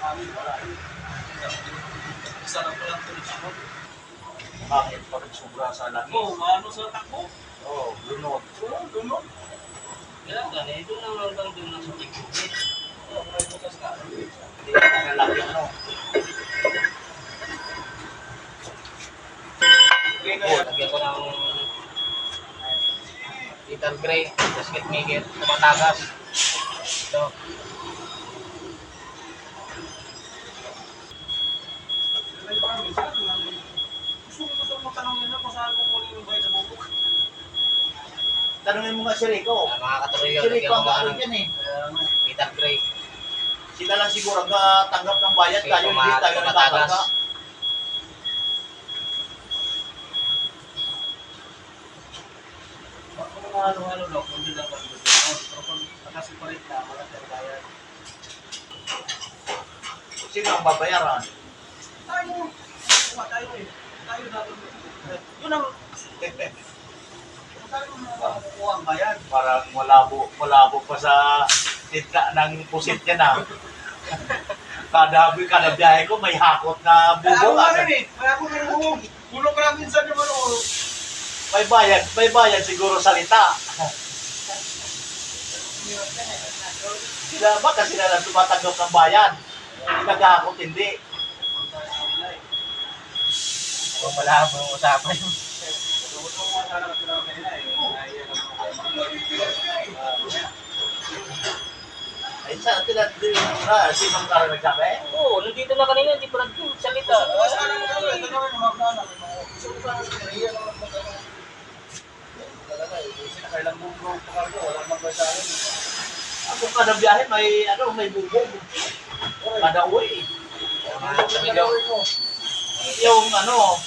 Amin wala. Isa lang po lang tuloy sunod. Bakit rin sobra sa laki? Oo, maano sa takbo? Oo, lunod. Oo, dunod. Kaya ganito lang hanggang doon lang sa. Oo, may butas ka. Hindi na laki ano. Kaya. Lagyan ko ng little gray, basket maker, tumatagas. Ito. May promise ka, kung Gusto ko gusto mo tanongin na kung saan kukunin yung bayad sa bubuk. Tanungin mo nga si Rico. Mga katuloy yun, Si Rico ang ng dyan eh. Kaya nga. little gray. Sila lang siguro ang katanggap ng bayad. Okay, Tayo hindi tayo mga halo-halo daw, kung lang. Pero wala bayad. Sino ang babayaran? Tayo! Kuha tayo eh. Tayo dapat. Yun ang... Makukuha ang bayad. Parang malabo, malabo pa sa tinta ng pusit niya na. kada, kada biyahe ko may hakot na Kaya ako bubong. nga rin eh. Kaya ako nga rin bubong. Bulong ka lang minsan yung ano. May bayad, may bayad siguro salita. Sila ba kasi sila lang tumatanggap ng bayad? Nagahakot hindi. Kung wala mo usapan. Ay, sa sila din na sinong karo nagsabi? Oo, nandito na kanina, hindi pa nagsalita. Ako kada biyahe may ano, may bubong. Kada uwi. Yung ano,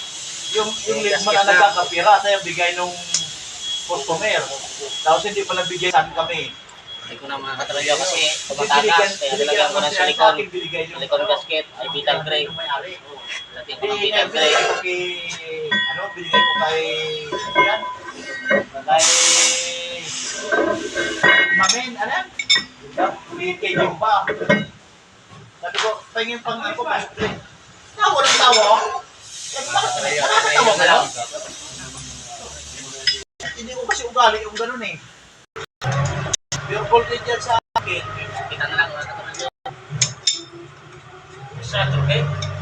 yung yung lima na nagkakapira, tayo bigay nung customer. Tapos hindi pala bigay sa kami. Hindi ko na mga kasi tumatagas. Kaya nilagyan ko ng sa silikon. Silikon gasket ay vital gray. Lagyan ko ng vital gray. ano, binigay ko kay, yan, kay, Mamen, ano? Kay, Jimpa. Sabi ko, pahingin pang ako, pasok rin. Tawa ng tawa. Eh, bakit nakakatawa ugali yung ganun eh. Pure voltage yan sa akin. Kita na lang. Sa okay?